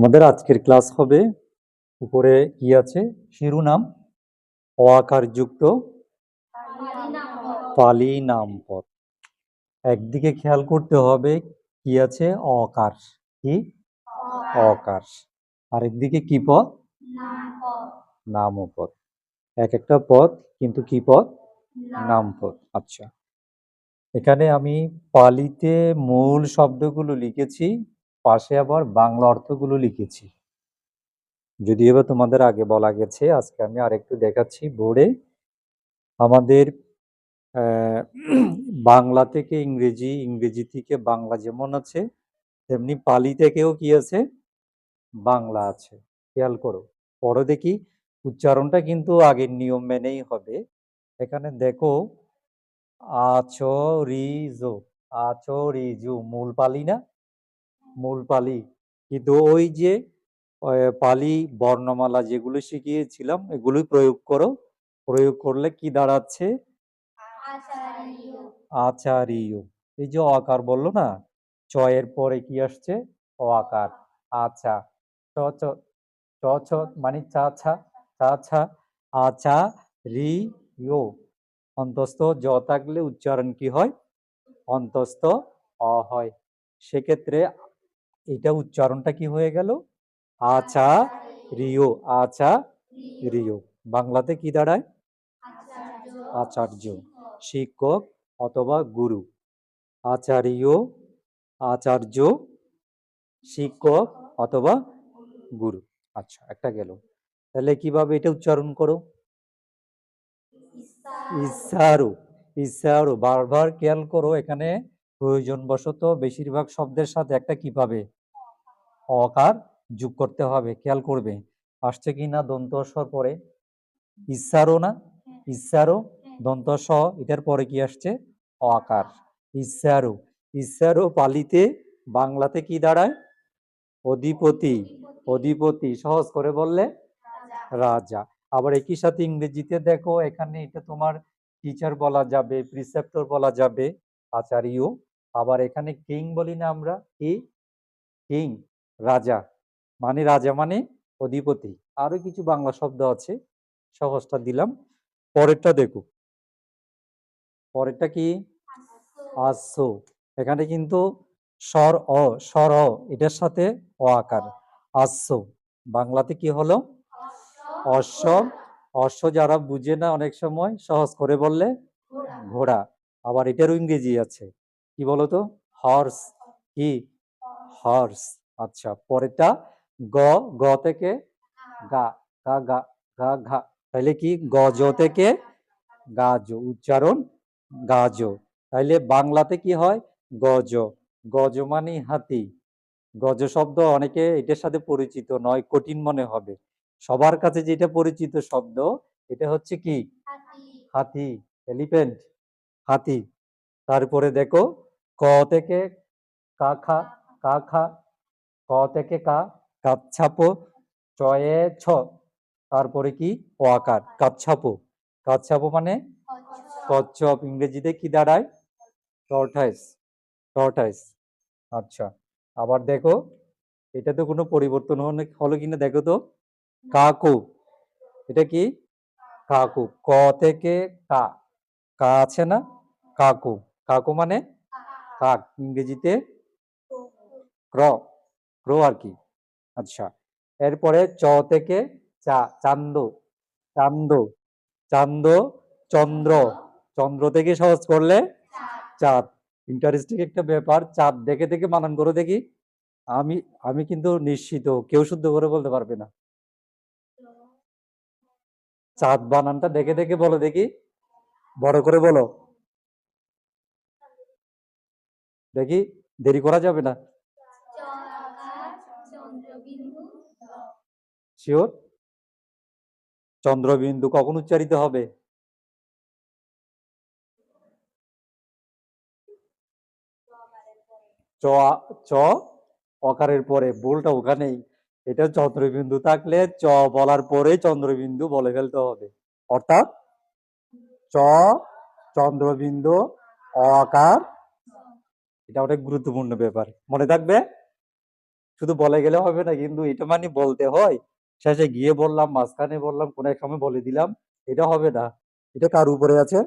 আমাদের আজকের ক্লাস হবে। উপরে কি আছে? শিরোনাম। অ আকার যুক্ত পালি নাম পদ একদিকে খেয়াল করতে হবে কি আছে? অকার। কি? অকার। আরেকদিকে কি পদ? নাম পদ এক একটা পদ, কিন্তু কি পদ? নাম পদ আচ্ছা। এখানে আমি পালিতে মূল শব্দগুলো লিখেছি। পাশে আবার বাংলা অর্থগুলো লিখেছি। যদিও বা তোমাদের আগে বলা গেছে, আজকে আমি আরেকটু দেখাচ্ছি বোর্ডে আমাদের বাংলা থেকে ইংরেজি ইংরেজি থেকে বাংলা যেমন আছে, তেমনি পালি থেকেও কি আছে? বাংলা আছে। খেয়াল করো। পড়ো দেখি উচ্চারণটা কিন্তু আগের নিয়ম মেনেই হবে। এখানে দেখো, আচরিজো, আচরিজু, মূল পালি না? মূল পালি। কিন্তু ওই যে পালি বর্ণমালা যেগুলো শিখিয়েছিলাম এগুলোই প্রয়োগ করো। প্রয়োগ করলে কি দাঁড়াচ্ছে? আচারিয় এই যে অকার বলল না চ এর পরে কি আসছে? অ আকার আচ্ছা চ চ মানে চা ছা চা ছা আচা রি ইয়ো অন্তস্থ জ থাকলে উচ্চারণ কি হয়? অন্তস্থ অ হয়। সেক্ষেত্রে এটা উচ্চারণটা কি হয়ে গেল? আচা রিও আচা রিও। বাংলাতে কি দাঁড়ায়? আচার্য শিক্ষক অথবা গুরু। আচার্য আচার্য শিক্ষক অথবা গুরু। আচ্ছা একটা গেল। তাহলে কীভাবে এটা উচ্চারণ করো? ইসারু ইসারু। বারবার খেয়াল করো এখানে। প্রয়োজন বশত বেশিরভাগ শব্দের সাথে একটা কি পাবে? অকার যোগ করতে হবে, খেয়াল করবে। আসছে কি না? দন্তস্বর পরে। ইসারো না? ইসারো দন্ত এটার পরে কি আসছে? অ আকার। ইসারো ইসারো পালিতে বাংলাতে কি দাঁড়ায়? অধিপতি। অধিপতি, সহজ করে বললে? রাজা। আবার একই সাথে ইংরেজিতে দেখো, এখানে এটা তোমার টিচার বলা যাবে প্রিসেপ্টর বলা যাবে, আচার্য। আবার এখানে কিং বলি না আমরা কি? কিং রাজা। মানে রাজা মানে অধিপতি। আরও কিছু বাংলা শব্দ আছে সহজটা দিলাম। পরেরটা দেখো। পরেরটা কি? আস এখানে কিন্তু স্বর অ স্বর অ এটার সাথে অ আকার। আস বাংলাতে কি হলো? অশ্ব। অশ্ব। যারা বুঝে না অনেক সময় সহজ করে বললে ঘোড়া। আবার এটারও ইংরেজি আছে। কি বলতো? হর্স কি? হর্স আচ্ছা পরেরটা গ গ থেকে গা গা গা গা ঘা। তাহলে কি? গজ থেকে গাজ উচ্চারণ গাজ তাইলে বাংলাতে কি হয়? গজ গজ মানে হাতি। গজ শব্দ অনেকে এটার সাথে পরিচিত নয় কঠিন মনে হবে। সবার কাছে যেটা পরিচিত শব্দ এটা হচ্ছে কি? হাতি। এলিফ্যান্ট। হাতি। তারপরে দেখো ক থেকে কা খা কা খা ক থেকে কা কাচ্ছাপো, চয়ে ছ, তারপরে কি? ও আকার কাচ্ছাপো। কাচ্ছাপো মানে? কচ্ছপ, ইংরেজিতে কি দাঁড়ায়? টর্টাইস টর্টাইস আচ্ছা আবার দেখো, এটা তো কোনো পরিবর্তন হলে- হলো কিনা দেখো তো। কাকু, এটা কি? কাকু, ক থেকে কা। কা আছে না? কাকু কাকু মানে? কাক ইংরেজিতে ক্র ক্র আর কি। আচ্ছা এরপরে চ থেকে চা, চান্দ চান্দ চান্দ, চন্দ্র। চন্দ্র থেকে সহজ করলে চাঁদ। ইন্টারেস্টিং একটা ব্যাপার, চাঁদ দেখে দেখে মানান করে দেখি। আমি আমি কিন্তু নিশ্চিত, কেউ শুদ্ধ করে বলতে পারবে না। চাঁদ বানানটা দেখে দেখে বলো দেখি। বড় করে বলো। দেখি, দেরি করা যাবে না। শিওর চন্দ্রবিন্দু কখন উচ্চারিত হবে? চ অকারের পরে, ভুলটা ওখানেই এটা চন্দ্রবিন্দু থাকলে চ বলার পরে চন্দ্রবিন্দু বলে ফেলতে হবে। অর্থাৎ চ, চন্দ্রবিন্দু, অকার এটা অনেক গুরুত্বপূর্ণ ব্যাপার। মনে থাকবে? শুধু বলে গেলে হবে না, কিন্তু এটা মানে বলতে হয়। শেষে গিয়ে বললাম, মাঝখানে বললাম, কোন এক সময় বলে দিলাম, এটা হবে না। এটা কার উপরে আছে?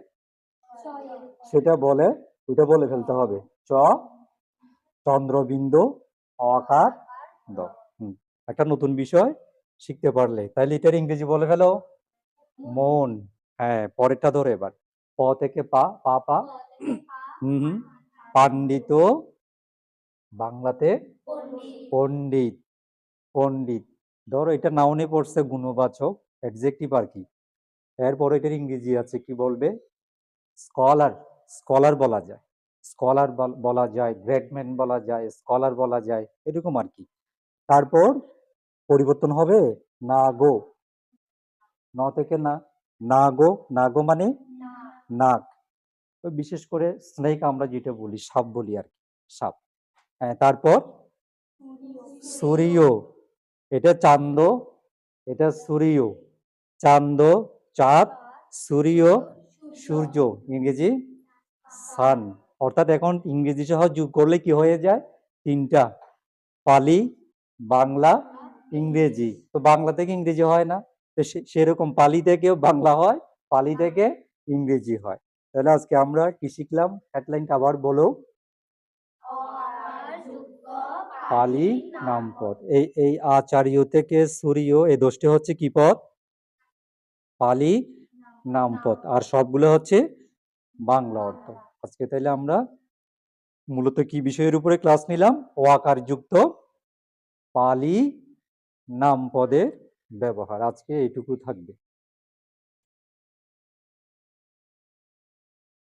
সেটা বলে, ওইটা বলে ফেলতে হবে। চ, চন্দ্রবিন্দু, অকার দ। একটা নতুন বিষয় শিখতে পারলে। তাইলে এটার ইংরেজি বলে ফেলো। মন। হ্যাঁ পরেরটা ধরে এবার। প থেকে পা পা পা। হুম হুম। পাণ্ডিত বাংলাতে পণ্ডিত পণ্ডিত। ধরো এটা নাউনে পড়ছে গুণবাচক অ্যাডজেক্টিভ আর কি। এরপরে এটার ইংরেজি আছে কি বলবে? স্কলার স্কলার বলা যায়। স্কলার বলা যায় গ্রেডম্যান বলা যায় স্কলার বলা যায় এরকম আর কি। তারপর পরিবর্তন হবে না গো। ন থেকে না না গো না গো মানে নাক। বিশেষ করে স্নেক আমরা যেটা বলি, সাপ বলি আর কি, সাপ। তারপর সূর্য, এটা চান্দ এটা সূর্য চান্দ চাঁদ, সূর্য সূর্য, ইংরেজি সান অর্থাৎ এখন ইংরেজি সহ যোগ করলে কি হয়ে যায়? তিনটা, পালি, বাংলা, ইংরেজি। তো বাংলা থেকে ইংরেজি হয় না। তো সেরকম পালি থেকেও বাংলা হয়, পালি থেকে ইংরেজি হয়। তাহলে আজকে আমরা কি শিখলাম? হেডলাইনটা আবার বলো। পালি নামপদ এই এই আচার্য থেকে সূর্য, এই দোষটি হচ্ছে কি পদ? পালি নামপদ আর সবগুলো হচ্ছে বাংলা অর্থ। আজকে তাহলে আমরা মূলত কি বিষয়ের উপরে ক্লাস নিলাম? ওয়াকার যুক্ত পালি নামপদের ব্যবহার। আজকে এইটুকু থাকবে।